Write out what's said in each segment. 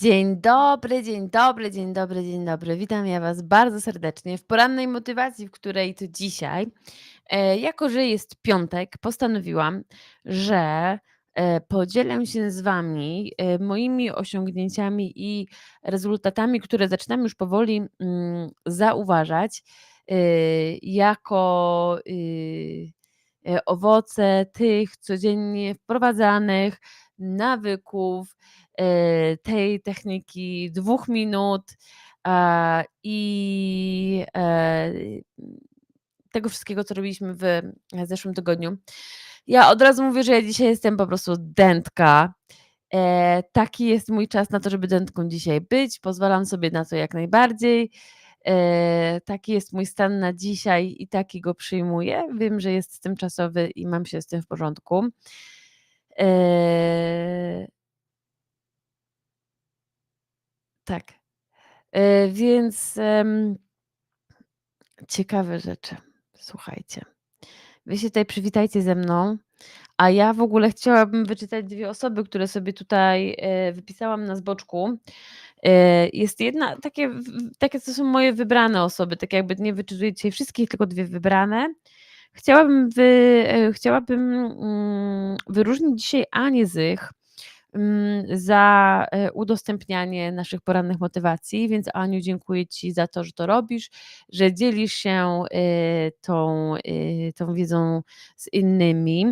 Dzień dobry, dzień dobry, dzień dobry, dzień dobry. Witam ja Was bardzo serdecznie w porannej motywacji, w której to dzisiaj, e, jako że jest piątek, postanowiłam, że e, podzielę się z Wami e, moimi osiągnięciami i rezultatami, które zaczynam już powoli mm, zauważać, jako y, owoce tych codziennie wprowadzanych nawyków, e, tej techniki dwóch minut, i, e, tego wszystkiego, co robiliśmy w zeszłym tygodniu. Ja od razu mówię, że ja dzisiaj jestem po prostu dętka. E, taki jest mój czas na to, żeby dętką dzisiaj być. Pozwalam sobie na to jak najbardziej. E, taki jest mój stan na dzisiaj i taki go przyjmuję. Wiem, że jest tymczasowy i mam się z tym w porządku. E, tak. E, więc ciekawe rzeczy. Słuchajcie. Wy się tutaj przywitajcie ze mną, a ja w ogóle chciałabym wyczytać dwie osoby, które sobie tutaj e, wypisałam na zboczku. E, jest jedna, takie, takie to są moje wybrane osoby, tak jakby nie wyczytuję dzisiaj wszystkich, tylko dwie wybrane. Chciałabym, wy, e, chciałabym mm, wyróżnić dzisiaj Anię Zych mm, za e, udostępnianie naszych porannych motywacji, więc Aniu, dziękuję Ci za to, że to robisz, że dzielisz się e, tą, tą wiedzą z innymi,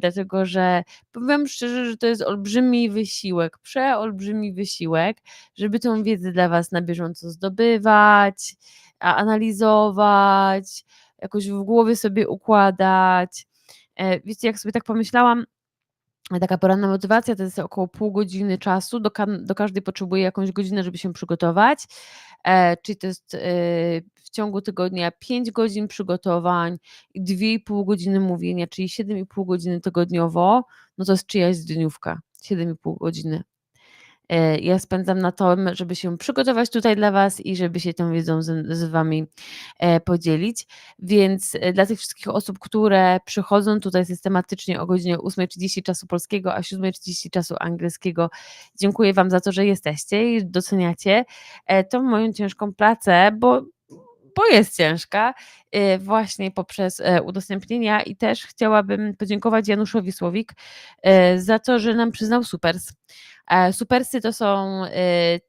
dlatego że powiem szczerze, że to jest olbrzymi wysiłek, przeolbrzymi wysiłek, żeby tą wiedzę dla Was na bieżąco zdobywać, analizować, jakoś w głowie sobie układać. E, Wiecie, jak sobie tak pomyślałam, Taka poranna motywacja to jest około pół godziny czasu. Do, kan- do każdej potrzebuję jakąś godzinę, żeby się przygotować. E, czyli to jest e, w ciągu tygodnia 5 godzin przygotowań i 2,5 godziny mówienia, czyli 7,5 godziny tygodniowo. No to jest czyjaś dniówka. 7,5 godziny. E, Ja spędzam na to, żeby się przygotować tutaj dla Was i żeby się tą wiedzą z, z Wami e, podzielić. Więc e, dla tych wszystkich osób, które przychodzą tutaj systematycznie o godzinie 8.30 czasu polskiego, a 7.30 czasu angielskiego, dziękuję Wam za to, że jesteście i doceniacie tą moją ciężką pracę, bo bo jest ciężka, właśnie poprzez udostępnienia i też chciałabym podziękować Januszowi Słowik za to, że nam przyznał supers. E, Supersy to są e,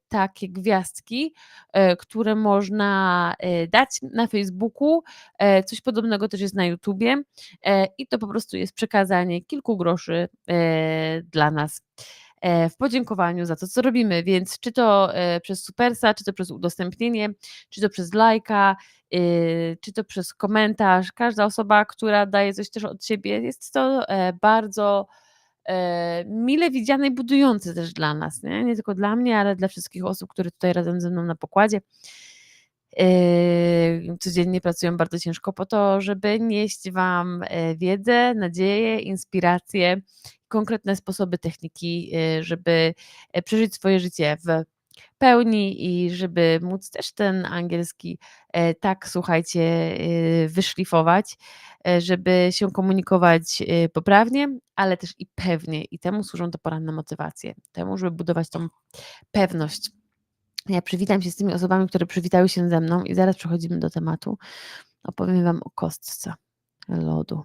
takie gwiazdki, e, które można e, dać na Facebooku. e, Coś podobnego też jest na YouTubie e, i to po prostu jest przekazanie kilku groszy dla nas w podziękowaniu za to, co robimy. Więc czy to przez Supersa, czy to przez udostępnienie, czy to przez lajka, y, czy to przez komentarz, każda osoba, która daje coś też od siebie, jest to bardzo mile widziane i budujące też dla nas, nie? nie tylko dla mnie, ale dla wszystkich osób, które tutaj razem ze mną na pokładzie yy, codziennie pracują bardzo ciężko po to, żeby nieść Wam e, wiedzę, nadzieję, inspiracje, konkretne sposoby, techniki, e, żeby e, przeżyć swoje życie w pełni i żeby móc też ten angielski e, tak, słuchajcie, e, wyszlifować, e, żeby się komunikować poprawnie, ale też i pewnie. I temu służą te poranne motywacje. Temu, żeby budować tą pewność. Ja przywitam się z tymi osobami, które przywitały się ze mną i zaraz przechodzimy do tematu. Opowiem Wam o kostce lodu.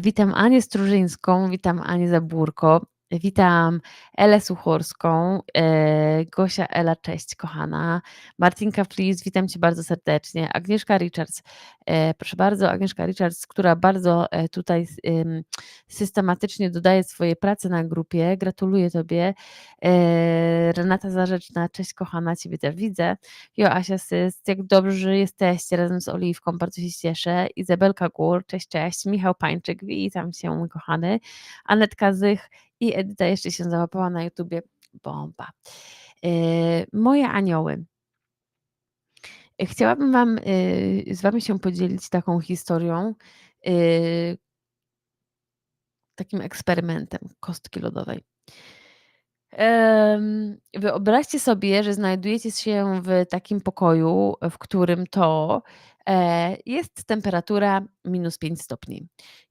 Witam Anię Strużyńską, witam Anię Zabórko, witam Elę Suchorską, e, Gosia Ela, cześć kochana, Martinka Flis, witam Cię bardzo serdecznie, Agnieszka Richards, e, proszę bardzo, Agnieszka Richards, która bardzo e, tutaj systematycznie dodaje swoje prace na grupie, gratuluję Tobie, Renata Zarzeczna, cześć kochana, Ciebie też widzę, Joasia Syst, jak dobrze, że jesteście razem z Oliwką, bardzo się cieszę. Izabelka Gór, cześć, cześć. Michał Pańczyk, witam Cię, mój kochany. Anetka Zych i Edyta jeszcze się załapała na YouTubie. Bomba. Yy, moje anioły. Chciałabym Wam, yy, z Wami się podzielić taką historią, takim eksperymentem kostki lodowej. Wyobraźcie sobie, że znajdujecie się w takim pokoju, w którym to e, jest temperatura minus 5 stopni.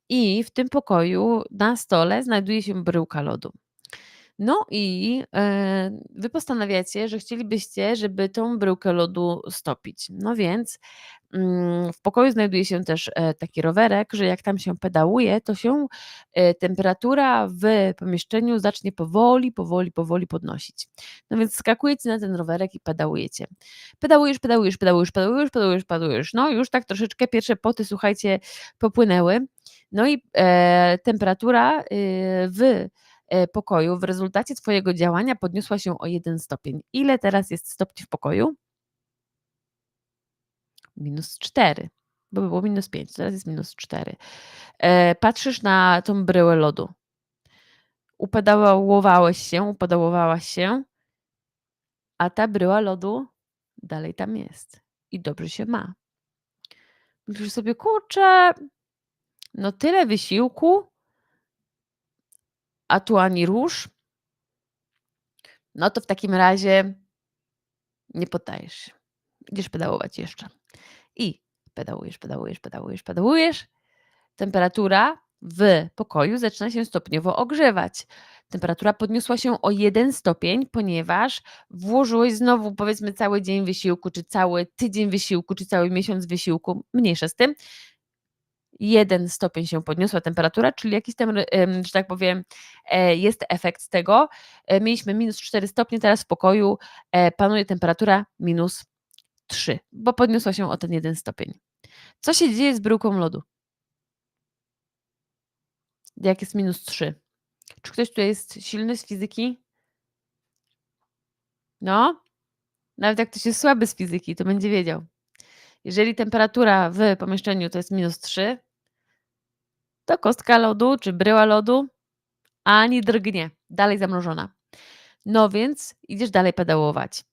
I w tym pokoju na stole znajduje się bryłka lodu. No i, e, wy postanawiacie, że chcielibyście, żeby tą bryłkę lodu stopić. No więc, mm, w pokoju znajduje się też, e, taki rowerek, że jak tam się pedałuje, to się, e, temperatura w pomieszczeniu zacznie powoli, powoli, powoli podnosić. No więc skakujecie na ten rowerek i pedałujecie. Pedałujesz, pedałujesz, pedałujesz, pedałujesz, pedałujesz, pedałujesz. No już tak troszeczkę pierwsze poty, słuchajcie, popłynęły. No i, e, temperatura, y, w, e, pokoju w rezultacie twojego działania podniosła się o 1 stopień. Ile teraz jest stopni w pokoju? -4, bo było -5, teraz jest -4. E, patrzysz na tą bryłę lodu. Upedałowałeś się, upedałowałaś się a ta bryła lodu dalej tam jest i dobrze się ma. Myślisz sobie: „Kurczę, no tyle wysiłku a tu ani rusz”. No to w takim razie nie poddajesz się. Idziesz pedałować jeszcze. I pedałujesz, pedałujesz, pedałujesz, pedałujesz. Temperatura w pokoju zaczyna się stopniowo ogrzewać. Temperatura podniosła się o 1 stopień, ponieważ włożyłeś znowu, powiedzmy, cały dzień wysiłku, czy cały tydzień wysiłku, czy cały miesiąc wysiłku, mniejsza z tym. 1 stopień się podniosła temperatura, czyli jakiś tam, em, że tak powiem, e, jest efekt tego. E, mieliśmy -4 stopnie, teraz w pokoju, e, panuje temperatura -3, bo podniosła się o ten 1 stopień. Co się dzieje z bryłką lodu? Jak jest -3? Czy ktoś tutaj jest silny z fizyki? No? Nawet jak ktoś jest słaby z fizyki, to będzie wiedział. Jeżeli temperatura w pomieszczeniu to jest -3 to kostka lodu czy bryła lodu ani drgnie, dalej zamrożona. No więc idziesz dalej pedałować.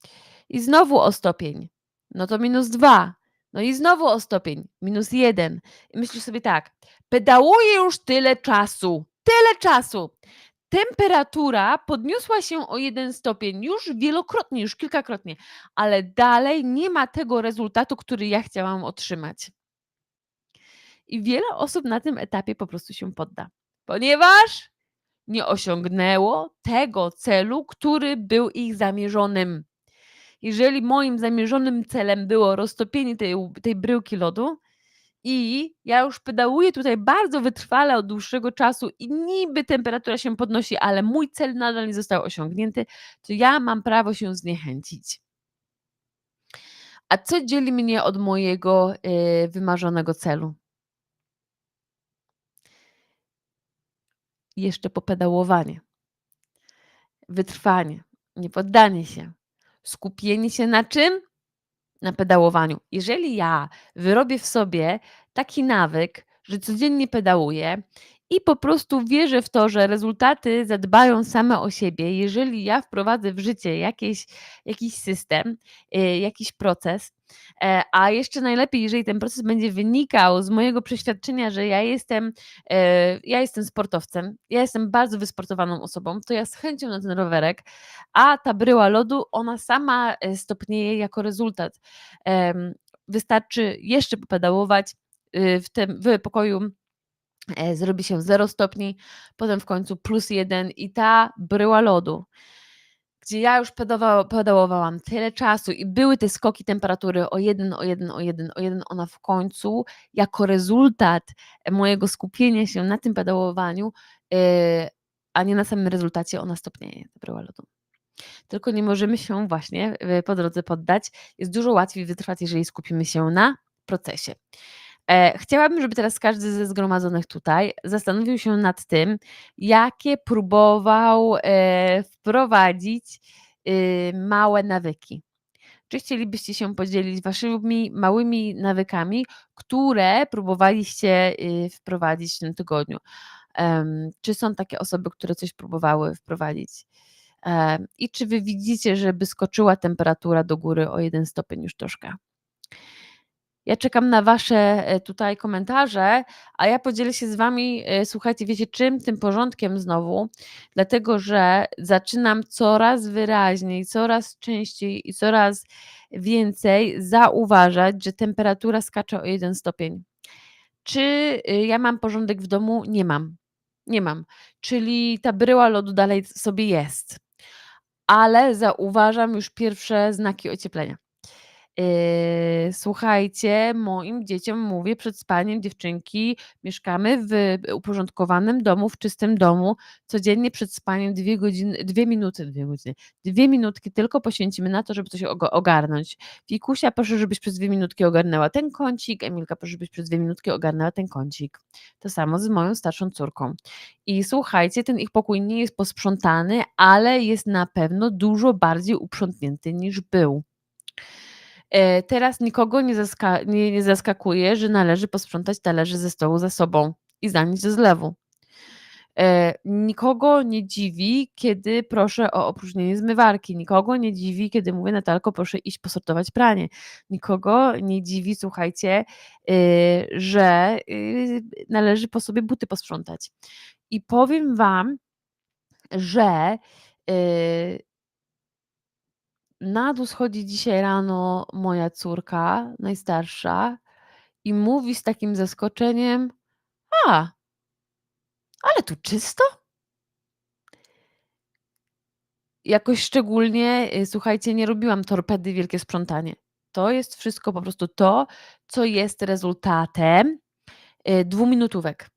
I znowu o stopień, no to -2, no i znowu o stopień, -1. I myślisz sobie tak: pedałuję już tyle czasu, tyle czasu. Temperatura podniosła się o 1 stopień już wielokrotnie, już kilkakrotnie, ale dalej nie ma tego rezultatu, który ja chciałam otrzymać. I wiele osób na tym etapie po prostu się podda, ponieważ nie osiągnęło tego celu, który był ich zamierzonym. Jeżeli moim zamierzonym celem było roztopienie tej tej bryłki lodu i ja już pedałuję tutaj bardzo wytrwale od dłuższego czasu i niby temperatura się podnosi, ale mój cel nadal nie został osiągnięty, to ja mam prawo się zniechęcić. A co dzieli mnie od mojego, yy, wymarzonego celu? Jeszcze popedałowanie. Wytrwanie, niepoddanie się, skupienie się na czym? Na pedałowaniu. Jeżeli ja wyrobię w sobie taki nawyk, że codziennie pedałuję i po prostu wierzę w to, że rezultaty zadbają same o siebie, jeżeli ja wprowadzę w życie jakieś jakiś system, yy, jakiś proces, a jeszcze najlepiej, jeżeli ten proces będzie wynikał z mojego przeświadczenia, że ja jestem, e, ja jestem sportowcem, ja jestem bardzo wysportowaną osobą, to ja z chęcią na ten rowerek, a ta bryła lodu, ona sama, e, stopnieje jako rezultat. Wystarczy jeszcze popedałować, yy, w tym w pokoju, e, zrobi się 0 stopni, potem w końcu +1 i ta bryła lodu, gdzie ja już pedałowałam tyle czasu i były te skoki temperatury o 1, o 1, o 1, o 1, ona w końcu jako rezultat mojego skupienia się na tym pedałowaniu, yy, a nie na samym rezultacie, ona stopnieje, ta bryła lodu. Tylko nie możemy się właśnie, yy, po drodze poddać. Jest dużo łatwiej wytrwać, jeżeli skupimy się na procesie. E, chciałabym, żeby teraz każdy ze zgromadzonych tutaj zastanowił się nad tym, jakie próbował, e, wprowadzić, yy, małe nawyki. Czy chcielibyście się podzielić waszymi małymi nawykami, które próbowaliście, yy, wprowadzić w tym tygodniu? Czy są takie osoby, które coś próbowały wprowadzić? E, i czy wy widzicie, żeby skoczyła temperatura do góry o 1 stopień już troszkę? Ja czekam na wasze, e, tutaj komentarze, a ja podzielę się z wami, e, słuchajcie, wiecie czym? Tym porządkiem znowu, dlatego że zaczynam coraz wyraźniej, coraz częściej i coraz więcej zauważać, że temperatura skacze o 1 stopień. Czy, y, ja mam porządek w domu? Nie mam. Nie mam. Czyli ta bryła lodu dalej sobie jest. Ale zauważam już pierwsze znaki ocieplenia. Yy, słuchajcie, moim dzieciom mówię przed spaniem, dziewczynki, mieszkamy w uporządkowanym domu, w czystym domu. Codziennie przed spaniem dwie godziny, dwie minuty, dwie godziny, dwie minutki tylko poświęcimy na to, żeby coś ogarnąć. Wikusia, proszę, żebyś przez dwie minutki ogarnęła ten kącik. Emilka, proszę, żebyś przez dwie minutki ogarnęła ten kącik. To samo z moją starszą córką. I słuchajcie, ten ich pokój nie jest posprzątany, ale jest na pewno dużo bardziej uprzątnięty niż był. E, teraz nikogo nie, zaska nie, nie zaskakuje, że należy posprzątać talerze ze stołu za sobą i zanieść do zlewu. E, nikogo nie dziwi, kiedy proszę o opróżnienie zmywarki. Nikogo nie dziwi, kiedy mówię Natalko, proszę iść posortować pranie. Nikogo nie dziwi, słuchajcie, y, że y, należy po sobie buty posprzątać. I powiem wam, że y, na dół schodzi dzisiaj rano moja córka, najstarsza, i mówi z takim zaskoczeniem: A, ale tu czysto? Jakoś szczególnie, y, słuchajcie, nie robiłam torpedy wielkie sprzątanie. To jest wszystko po prostu to, co jest rezultatem y, dwuminutówek.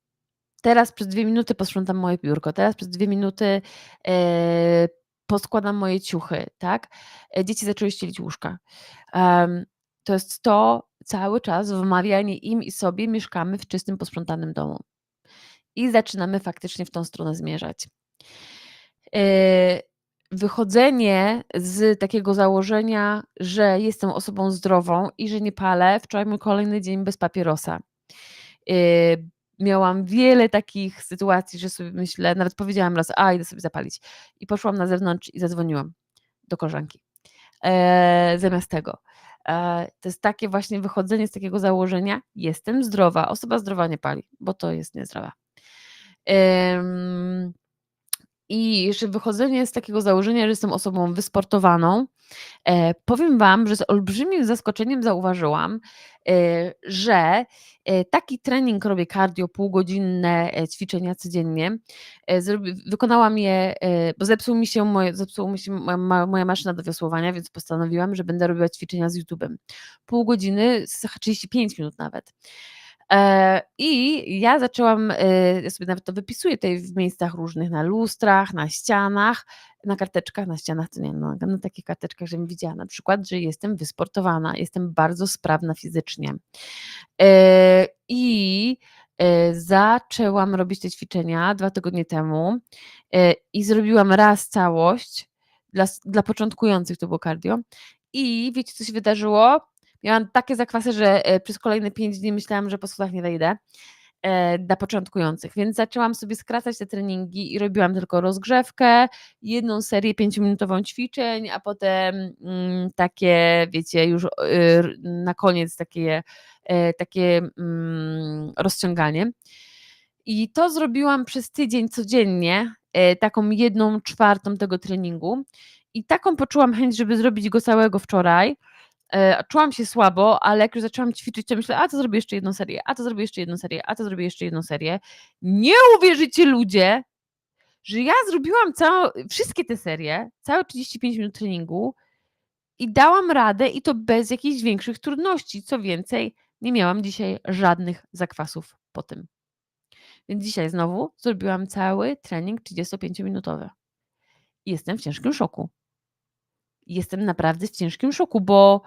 Teraz przez dwie minuty posprzątam moje biurko, teraz przez dwie minuty e, poskładam moje ciuchy, tak? E, dzieci zaczęły ścielić łóżka. Um, to jest to cały czas wmawianie im i sobie mieszkamy w czystym, posprzątanym domu. I zaczynamy faktycznie w tą stronę zmierzać. E, wychodzenie z takiego założenia, że jestem osobą zdrową i że nie palę, wczoraj mój kolejny dzień bez papierosa. E, miałam wiele takich sytuacji, że sobie myślę, nawet powiedziałam raz, a idę sobie zapalić. I poszłam na zewnątrz i zadzwoniłam do koleżanki. E, zamiast tego. E, to jest takie właśnie wychodzenie z takiego założenia, jestem zdrowa, osoba zdrowa nie pali, bo to jest niezdrowa. I jeszcze wychodzenie z takiego założenia, że jestem osobą wysportowaną, powiem Wam, że z olbrzymim zaskoczeniem zauważyłam, e, że e, taki trening robię cardio, półgodzinne ćwiczenia codziennie. Wykonałam je, bo zepsuł mi się, moje, zepsuł mi się moja, moja maszyna do wiosłowania, więc postanowiłam, że będę robiła ćwiczenia z YouTube'em. Pół godziny, 35 minut nawet. I ja zaczęłam, ja sobie nawet to wypisuję tutaj w miejscach różnych, na lustrach, na ścianach, na karteczkach, na ścianach, to nie, no, na takich karteczkach, żebym widziała na przykład, że jestem wysportowana, jestem bardzo sprawna fizycznie. E, I e, zaczęłam robić te ćwiczenia dwa tygodnie temu e, i zrobiłam raz całość, dla, dla początkujących to było cardio. I wiecie, co się wydarzyło? Miałam takie zakwasy, że przez kolejne pięć dni myślałam, że po schodach nie wejdę. E, dla początkujących, więc zaczęłam sobie skracać te treningi i robiłam tylko rozgrzewkę, jedną serię pięciominutową ćwiczeń, a potem mm, takie, wiecie, już y, na koniec takie, e, takie mm, rozciąganie. I to zrobiłam przez tydzień codziennie, e, taką jedną czwartą tego treningu. I taką poczułam chęć, żeby zrobić go całego wczoraj. E, czułam się słabo, ale jak już zaczęłam ćwiczyć, to myślę, a to zrobię jeszcze jedną serię, a to zrobię jeszcze jedną serię, a to zrobię jeszcze jedną serię. Nie uwierzycie ludzie, że ja zrobiłam całą, wszystkie te serie, całe 35 minut treningu i dałam radę i to bez jakichś większych trudności. Co więcej, nie miałam dzisiaj żadnych zakwasów po tym. Więc dzisiaj znowu zrobiłam cały trening 35-minutowy. Jestem w ciężkim szoku. Jestem naprawdę w ciężkim szoku, bo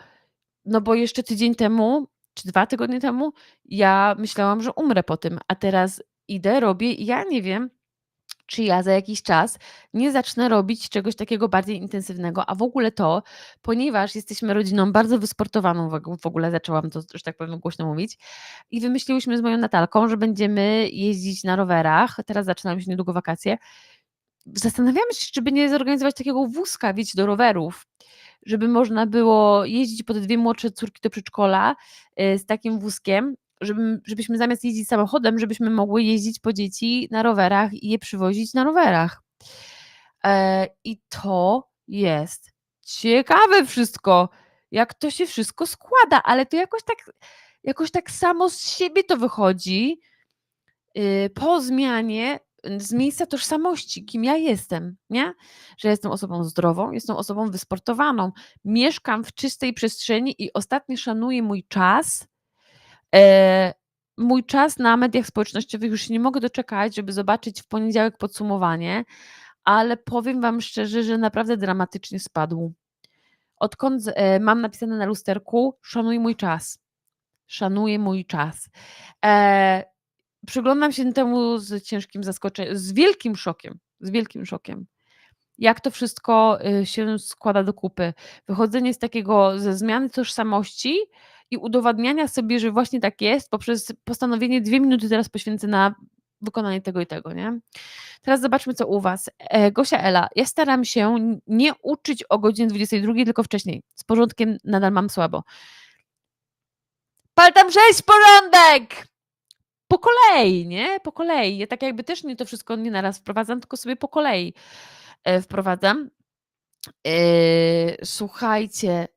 no bo jeszcze tydzień temu, czy dwa tygodnie temu, ja myślałam, że umrę po tym, a teraz idę, robię i ja nie wiem, czy ja za jakiś czas nie zacznę robić czegoś takiego bardziej intensywnego, a w ogóle to, ponieważ jesteśmy rodziną bardzo wysportowaną, w ogóle zaczęłam to, że tak powiem, głośno mówić i wymyśliłyśmy z moją Natalką, że będziemy jeździć na rowerach, teraz zaczynamy się niedługo wakacje, zastanawiamy się, czy by nie zorganizować takiego wózka, wiecie, do rowerów, żeby można było jeździć po te dwie młodsze córki do przedszkola y, z takim wózkiem, żeby, żebyśmy zamiast jeździć samochodem, żebyśmy mogły jeździć po dzieci na rowerach i je przywozić na rowerach. E, I to jest ciekawe wszystko, jak to się wszystko składa, ale to jakoś tak, jakoś tak samo z siebie to wychodzi. Y, po zmianie z miejsca tożsamości, kim ja jestem, nie? Że jestem osobą zdrową, jestem osobą wysportowaną, mieszkam w czystej przestrzeni i ostatnio szanuję mój czas. E, mój czas na mediach społecznościowych już nie mogę doczekać, żeby zobaczyć w poniedziałek podsumowanie, ale powiem wam szczerze, że naprawdę dramatycznie spadł. Odkąd e, mam napisane na lusterku, szanuj mój czas. Szanuję mój czas. E, przyglądam się temu z ciężkim zaskoczeniem, z wielkim szokiem, z wielkim szokiem. Jak to wszystko y, się składa do kupy. Wychodzenie z takiego, ze zmiany tożsamości i udowadniania sobie, że właśnie tak jest, poprzez postanowienie dwie minuty teraz poświęcę na wykonanie tego i tego, nie? Teraz zobaczmy, co u Was. E, Gosia Ela, ja staram się nie uczyć o godzinie 22, tylko wcześniej. Z porządkiem nadal mam słabo. Pal tam sześć porządek! Po kolei, nie? Po kolei. Ja tak jakby też nie to wszystko nie naraz wprowadzam, tylko sobie po kolei e, wprowadzam. E, słuchajcie,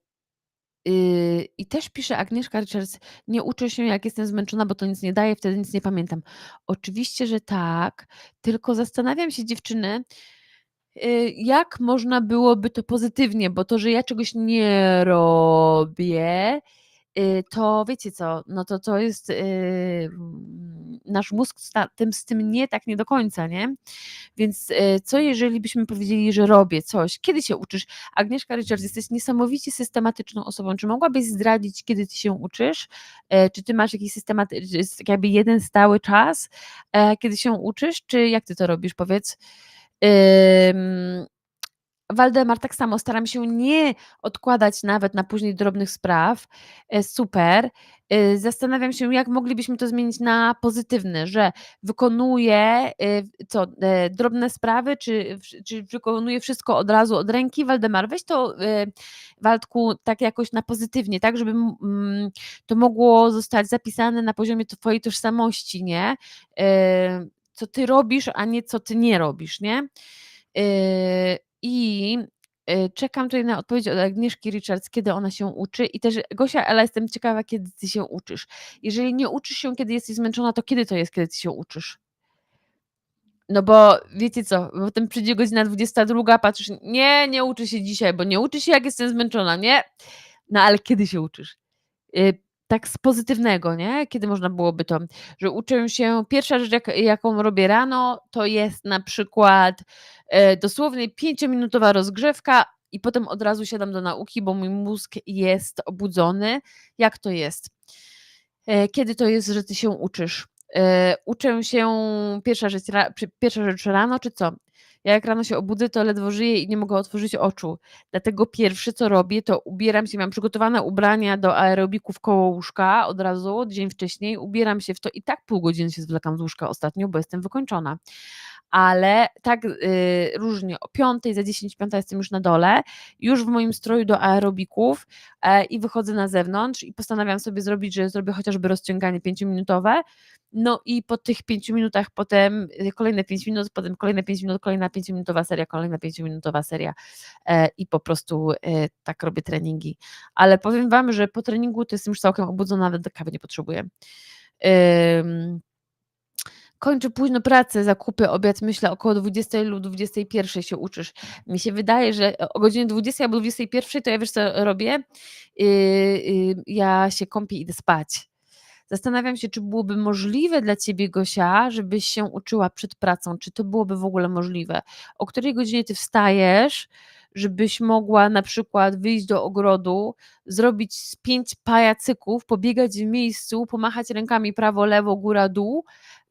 Yy, I też pisze Agnieszka Richards, nie uczę się jak jestem zmęczona, bo to nic nie daje, wtedy nic nie pamiętam. Oczywiście, że tak, tylko zastanawiam się dziewczyny, yy, jak można byłoby to pozytywnie, bo to, że ja czegoś nie robię, to wiecie co, no to to jest nasz mózg tym, z tym nie tak nie do końca, nie? Więc e, co jeżeli byśmy powiedzieli, że robię coś? Kiedy się uczysz? Agnieszka Richards, jesteś niesamowicie systematyczną osobą. Czy mogłabyś zdradzić, kiedy ty się uczysz? E, czy ty masz jakiś systematyczny, jakby jeden stały czas, e, kiedy się uczysz? Czy jak ty to robisz? Powiedz. Waldemar tak samo, staram się nie odkładać nawet na później drobnych spraw. E, super. E, zastanawiam się, jak moglibyśmy to zmienić na pozytywne, że wykonuję e, co, drobne sprawy, czy, czy wykonuję wszystko od razu od ręki. Waldemar, weź to Waldku tak jakoś na pozytywnie, tak, żeby to mogło zostać zapisane na poziomie twojej tożsamości, nie? Co ty robisz, a nie co ty nie robisz, nie? I y, czekam tutaj na odpowiedź od Agnieszki Richards, kiedy ona się uczy i też Gosia, ale jestem ciekawa, kiedy ty się uczysz. Jeżeli nie uczysz się, kiedy jesteś zmęczona, to kiedy to jest, kiedy ty się uczysz? No bo wiecie co, potem przyjdzie godzina 22, patrzysz, nie, nie uczy się dzisiaj, bo nie uczy się, jak jestem zmęczona, nie? No ale kiedy się uczysz? Tak z pozytywnego, nie? Kiedy można byłoby to, że uczę się, pierwsza rzecz, jak, jaką robię rano, to jest na przykład e, dosłownie pięciominutowa rozgrzewka i potem od razu siadam do nauki, bo mój mózg jest obudzony. Jak to jest? E, kiedy to jest, że ty się uczysz? E, uczę się, pierwsza rzecz, pierwsza rzecz rano, czy co? Ja jak rano się obudzę, to ledwo żyję i nie mogę otworzyć oczu. Dlatego pierwsze, co robię, to ubieram się, mam przygotowane ubrania do aerobików koło łóżka od razu, dzień wcześniej, ubieram się w to i tak pół godziny się zwlekam z łóżka ostatnio, bo jestem wykończona ale tak y, różnie, o 5, za 10, 5 jestem już na dole, już w moim stroju do aerobików e, i wychodzę na zewnątrz i postanawiam sobie zrobić, że zrobię chociażby rozciąganie 5-minutowe, no i po tych 5 minutach potem y, kolejne 5 minut, potem kolejne 5 minut, kolejna 5-minutowa seria, kolejna 5-minutowa seria e, i po prostu e, tak robię treningi. Ale powiem Wam, że po treningu to jestem już całkiem obudzona, nawet kawy nie potrzebuję. Kończę późno pracę, zakupy, obiad, myślę około 20 lub 21 się uczysz. Mi się wydaje, że o godzinie 20 albo 21 to ja wiesz co robię? Yy, yy, ja się kąpię i idę spać. Zastanawiam się, czy byłoby możliwe dla ciebie, Gosia, żebyś się uczyła przed pracą. Czy to byłoby w ogóle możliwe? O której godzinie ty wstajesz, żebyś mogła na przykład wyjść do ogrodu, zrobić pięć pajacyków, pobiegać w miejscu, pomachać rękami prawo, lewo, góra, dół,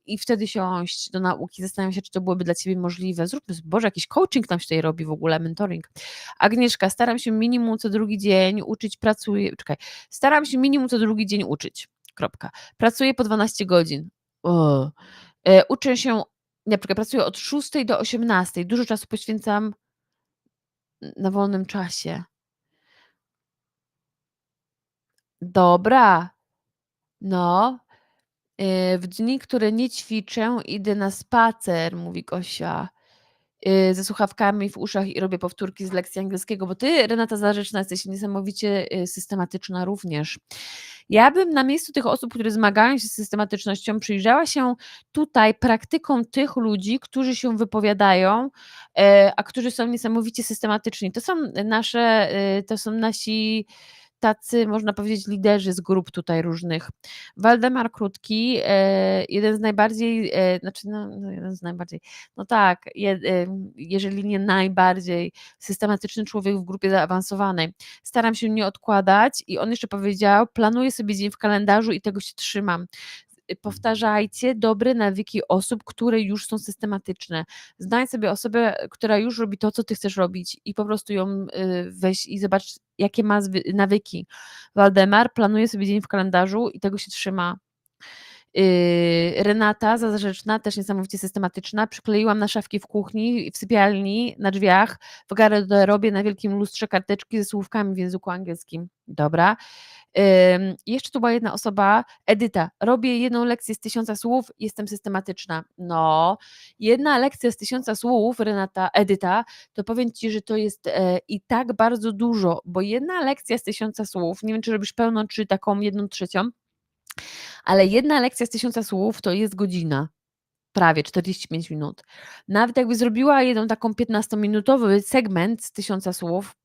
i wtedy siąść do nauki. Zastanawiam się, czy to byłoby dla Ciebie możliwe. Zróbmy, Boże, jakiś coaching tam się tutaj robi w ogóle, mentoring. Agnieszka, staram się minimum co drugi dzień uczyć, pracuję, czekaj, staram się minimum co drugi dzień uczyć, kropka. Pracuję po 12 godzin. O. E, uczę się, na przykład pracuję od 6 do 18, dużo czasu poświęcam na wolnym czasie. Dobra. No, Y, w dni, które nie ćwiczę, idę na spacer, mówi Gosia. y, ze słuchawkami w uszach i robię powtórki z lekcji angielskiego, bo ty, Renata Zarzeczna, jesteś niesamowicie y, systematyczna również. Ja bym na miejscu tych osób, które zmagają się z systematycznością, przyjrzała się tutaj praktykom tych ludzi, którzy się wypowiadają, a którzy są niesamowicie systematyczni. To są nasze, to są nasi tacy, można powiedzieć, liderzy z grup tutaj różnych. Waldemar Krótki, e, jeden z najbardziej, e, znaczy, no, no jeden z najbardziej, no tak, e, jeżeli nie najbardziej systematyczny człowiek w grupie zaawansowanej. Staram się nie odkładać i on jeszcze powiedział, planuję sobie dzień w kalendarzu i tego się trzymam powtarzajcie dobre nawyki osób, które już są systematyczne. Znajdź sobie osobę, która już robi to, co ty chcesz robić i po prostu ją y, weź i zobacz, jakie ma nawyki. Waldemar planuje sobie dzień w kalendarzu i tego się trzyma. Y, Renata Zarzeczna, też niesamowicie systematyczna, przykleiłam na szafki w kuchni, w sypialni, na drzwiach, w garderobie na wielkim lustrze karteczki ze słówkami w języku angielskim. Dobra. Jeszcze tu była jedna osoba, Edyta. Robię jedną lekcję z tysiąca słów, jestem systematyczna. No, jedna lekcja z tysiąca słów, Renata, Edyta, to powiem Ci, że to jest e, i tak bardzo dużo, bo jedna lekcja z tysiąca słów, nie wiem, czy robisz pełną, czy taką jedną trzecią, ale jedna lekcja z tysiąca słów to jest godzina prawie 45 minut. Nawet jakby zrobiła jedną taką 15-minutowy segment z tysiąca słów,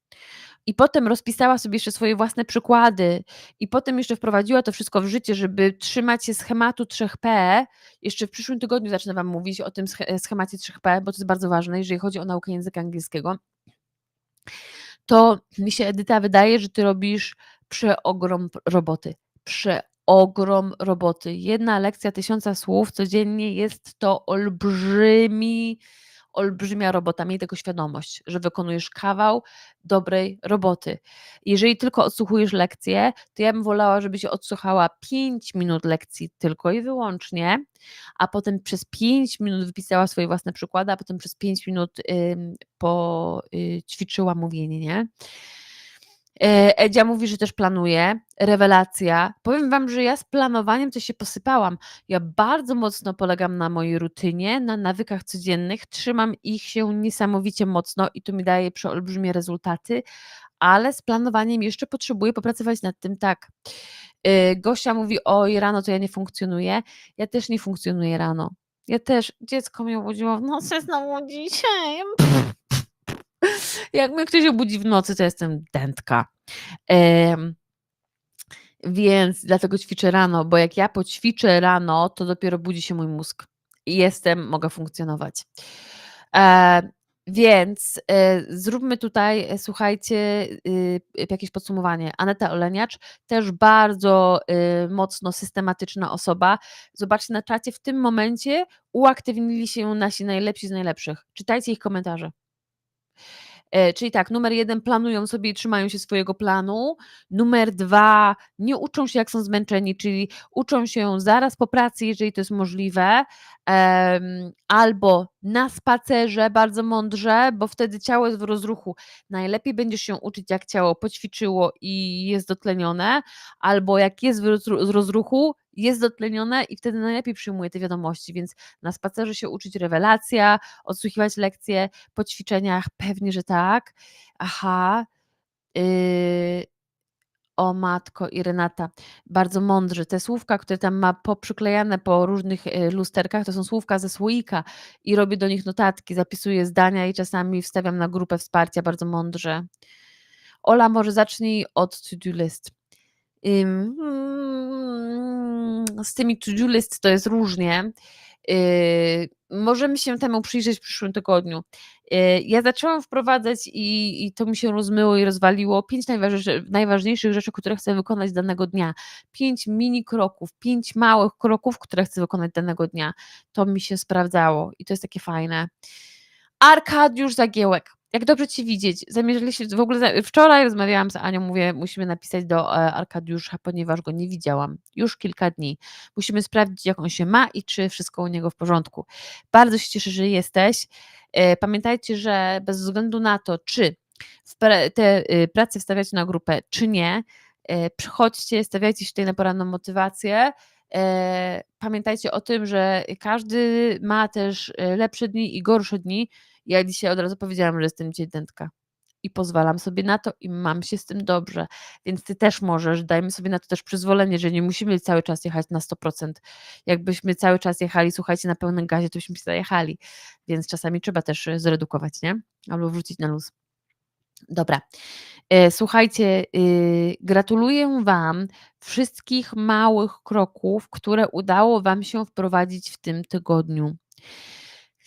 i potem rozpisała sobie jeszcze swoje własne przykłady i potem jeszcze wprowadziła to wszystko w życie, żeby trzymać się schematu 3P. Jeszcze w przyszłym tygodniu zacznę Wam mówić o tym schemacie 3P, bo to jest bardzo ważne, jeżeli chodzi o naukę języka angielskiego. To mi się, Edyta, wydaje, że Ty robisz przeogrom roboty. Przeogrom roboty. Jedna lekcja tysiąca słów codziennie jest to olbrzymi olbrzymia robota, miej tego świadomość, że wykonujesz kawał dobrej roboty. Jeżeli tylko odsłuchujesz lekcję, to ja bym wolała, żebyś odsłuchała 5 minut lekcji tylko i wyłącznie, a potem przez 5 minut wypisała swoje własne przykłady, a potem przez 5 minut y, poćwiczyła mówienie, nie? E, Edzia mówi, że też planuje. Rewelacja. Powiem Wam, że ja z planowaniem to się posypałam. Ja bardzo mocno polegam na mojej rutynie, na nawykach codziennych. Trzymam ich się niesamowicie mocno i to mi daje przeolbrzymie rezultaty, ale z planowaniem jeszcze potrzebuję popracować nad tym tak. E, Gosia mówi, oj, rano to ja nie funkcjonuję. Ja też nie funkcjonuję rano. Ja też, dziecko mnie obudziło w nocy, znowu dzisiaj. Jak mnie ktoś obudzi w nocy, to jestem dętka. więc dlatego ćwiczę rano, bo jak ja poćwiczę rano, to dopiero budzi się mój mózg i jestem, mogę funkcjonować. E, więc e, zróbmy tutaj, e, słuchajcie, y, jakieś podsumowanie. Aneta Oleniacz, też bardzo y, mocno systematyczna osoba. Zobaczcie na czacie, w tym momencie uaktywnili się nasi najlepsi z najlepszych. Czytajcie ich komentarze. E, czyli tak, numer jeden, planują sobie i trzymają się swojego planu. Numer dwa, nie uczą się, jak są zmęczeni, czyli uczą się zaraz po pracy, jeżeli to jest możliwe, albo na spacerze bardzo mądrze, bo wtedy ciało jest w rozruchu. Najlepiej będziesz się uczyć, jak ciało poćwiczyło i jest dotlenione, albo jak jest w rozruchu, jest dotlenione i wtedy najlepiej przyjmuje te wiadomości, więc na spacerze się uczyć rewelacja, odsłuchiwać lekcje po ćwiczeniach, pewnie, że tak. Aha. Yy, o matko i Renata, bardzo mądrzy. Te słówka, które tam ma poprzyklejane po różnych y, lusterkach, to są słówka ze słoika i robię do nich notatki, zapisuję zdania i czasami wstawiam na grupę wsparcia, bardzo mądrze. Ola, może zacznij od to-do list. Mm, z tymi to-do list to jest różnie. Y, możemy się temu przyjrzeć w przyszłym tygodniu. Y, ja zaczęłam wprowadzać i, i to mi się rozmyło i rozwaliło pięć najważniejszych, najważniejszych rzeczy, które chcę wykonać danego dnia. Pięć mini kroków, pięć małych kroków, które chcę wykonać danego dnia. To mi się sprawdzało i to jest takie fajne. Arkadiusz Zagiełek jak dobrze Cię widzieć. Zamierzaliście, w ogóle wczoraj rozmawiałam z Anią, mówię, musimy napisać do e, Arkadiusza, ponieważ go nie widziałam już kilka dni. Musimy sprawdzić, jak on się ma i czy wszystko u niego w porządku. Bardzo się cieszę, że jesteś. E, pamiętajcie, że bez względu na to, czy te y, prace wstawiacie na grupę, czy nie, e, przychodźcie, stawiajcie się tutaj na poranną motywację. Pamiętajcie o tym, że każdy ma też lepsze dni i gorsze dni Ja dzisiaj od razu powiedziałam, że jestem dzisiaj dętka i pozwalam sobie na to i mam się z tym dobrze, więc ty też możesz, dajmy sobie na to też przyzwolenie, że nie musimy cały czas jechać na 100%. Jakbyśmy cały czas jechali, słuchajcie, na pełnym gazie, to byśmy się zajechali, więc czasami trzeba też zredukować, nie? Albo wrzucić na luz. Dobra. E, słuchajcie, y, gratuluję Wam wszystkich małych kroków, które udało Wam się wprowadzić w tym tygodniu.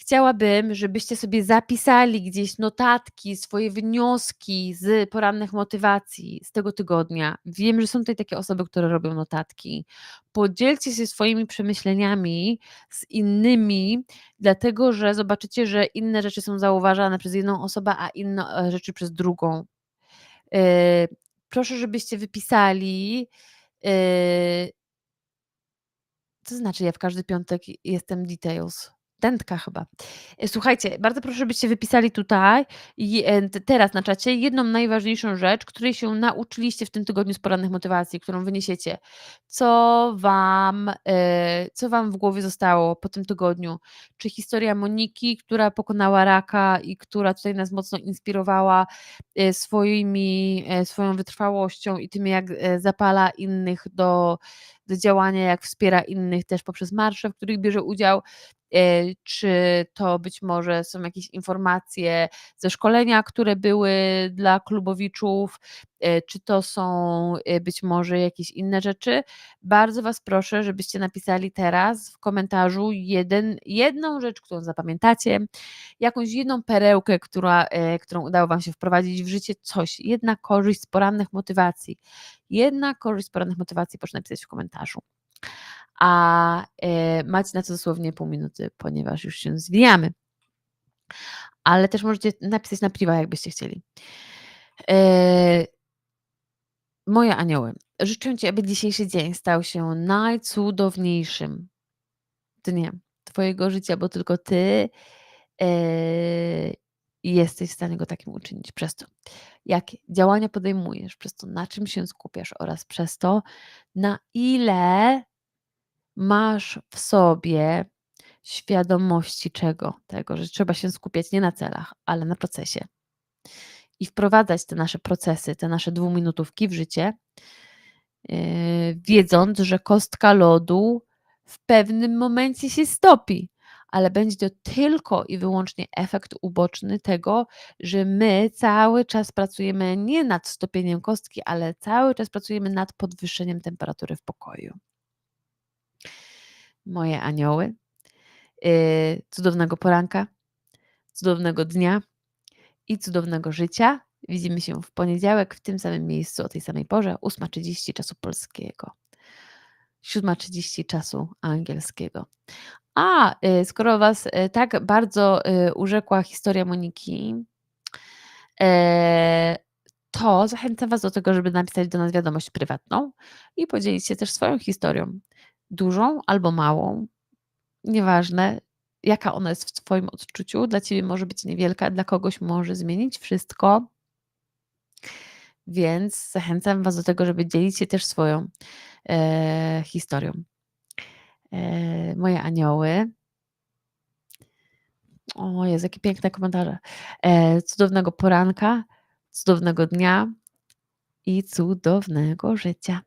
Chciałabym, żebyście sobie zapisali gdzieś notatki, swoje wnioski z porannych motywacji z tego tygodnia. Wiem, że są tutaj takie osoby, które robią notatki. Podzielcie się swoimi przemyśleniami z innymi, dlatego że zobaczycie, że inne rzeczy są zauważane przez jedną osobę, a inne e, rzeczy przez drugą. E, proszę, żebyście wypisali. e, Co znaczy, ja w każdy piątek jestem details? Dętka chyba. E, Słuchajcie, bardzo proszę, żebyście wypisali tutaj i e, teraz na czacie jedną najważniejszą rzecz, której się nauczyliście w tym tygodniu z porannych motywacji, którą wyniesiecie. Co wam, e, co wam w głowie zostało po tym tygodniu? Czy historia Moniki, która pokonała raka i która tutaj nas mocno inspirowała swoimi, swoją wytrwałością i tym, jak zapala innych do, do działania, jak wspiera innych też poprzez marsze, w których bierze udział czy to być może są jakieś informacje ze szkolenia, które były dla klubowiczów, e, czy to są e, być może jakieś inne rzeczy. Bardzo Was proszę, żebyście napisali teraz w komentarzu jeden, jedną rzecz, którą zapamiętacie, jakąś jedną perełkę, która, e, którą udało Wam się wprowadzić w życie, coś, jedna korzyść z porannych motywacji. Jedna korzyść z porannych motywacji, proszę napisać w komentarzu a e, macie na to dosłownie pół minuty, ponieważ już się zwijamy. Ale też możecie napisać na priwa, jakbyście chcieli. E, moje anioły, życzę Ci, aby dzisiejszy dzień stał się najcudowniejszym dniem Twojego życia, bo tylko Ty e, jesteś w stanie go takim uczynić. Przez to, jakie działania podejmujesz, przez to, na czym się skupiasz oraz przez to, na ile masz w sobie świadomości czego? Tego, że trzeba się skupiać nie na celach, ale na procesie. I wprowadzać te nasze procesy, te nasze dwuminutówki w życie, yy, wiedząc, że kostka lodu w pewnym momencie się stopi, ale będzie to tylko i wyłącznie efekt uboczny tego, że my cały czas pracujemy nie nad stopieniem kostki, ale cały czas pracujemy nad podwyższeniem temperatury w pokoju moje anioły. Yy, cudownego poranka, cudownego dnia i cudownego życia. Widzimy się w poniedziałek w tym samym miejscu o tej samej porze, 8.30 czasu polskiego, 7.30 czasu angielskiego. A yy, skoro Was yy, tak bardzo urzekła historia Moniki, to zachęcam Was do tego, żeby napisać do nas wiadomość prywatną i podzielić się też swoją historią dużą albo małą, nieważne jaka ona jest w Twoim odczuciu, dla Ciebie może być niewielka, dla kogoś może zmienić wszystko. Więc zachęcam Was do tego, żeby dzielić się też swoją e, historią. E, moje anioły. O Jezu, jakie piękne komentarze. E, cudownego poranka, cudownego dnia i cudownego życia.